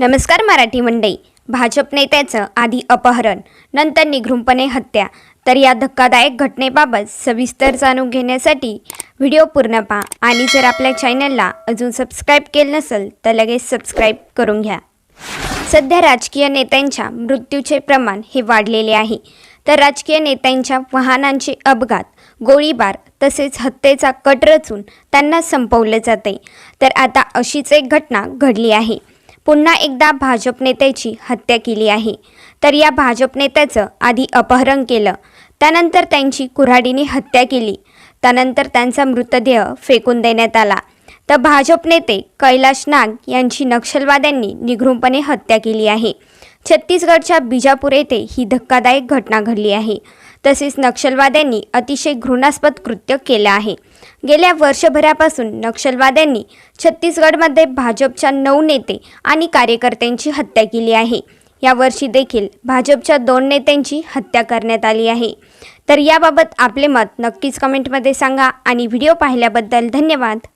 नमस्कार मराठी मंडई भाजप नेत्याचं आधी अपहरण नंतर निघृंपणे हत्या. तर या धक्कादायक घटनेबाबत सविस्तर जाणून घेण्यासाठी व्हिडिओ पूर्ण पहा. आणि जर आपल्या चॅनलला अजून सबस्क्राईब केलं नसेल तर लगेच सबस्क्राईब करून घ्या. सध्या राजकीय नेत्यांच्या मृत्यूचे प्रमाण हे वाढलेले आहे. तर राजकीय नेत्यांच्या वाहनांचे अपघात गोळीबार तसेच हत्येचा कट रचून त्यांना संपवलं जाते तर आता अशीच एक घटना घडली आहे. पुन्हा एकदा भाजप नेत्याची हत्या केली आहे. तर या भाजप नेत्याचं आधी अपहरण केलं. त्यानंतर त्यांची कुऱ्हाडीने हत्या केली. त्यानंतर त्यांचा मृतदेह फेकून देण्यात आला. तर भाजप नेते कैलाश नाग यांची नक्षलवाद्यांनी निघृणपणे हत्या केली आहे. छत्तीसगडच्या बिजापूर येथे ही धक्कादायक घटना घडली आहे. तसेच नक्षलवाद्यांनी अतिशय घृणास्पद कृत्य केलं आहे. गेल्या वर्षभरापासून नक्षलवाद्यांनी छत्तीसगडमध्ये भाजपच्या नऊ नेते आणि कार्यकर्त्यांची हत्या केली आहे. यावर्षी देखील भाजपच्या दोन नेत्यांची हत्या करण्यात आली आहे. तर याबाबत आपले मत नक्कीच कमेंटमध्ये सांगा आणि व्हिडिओ पाहिल्याबद्दल धन्यवाद.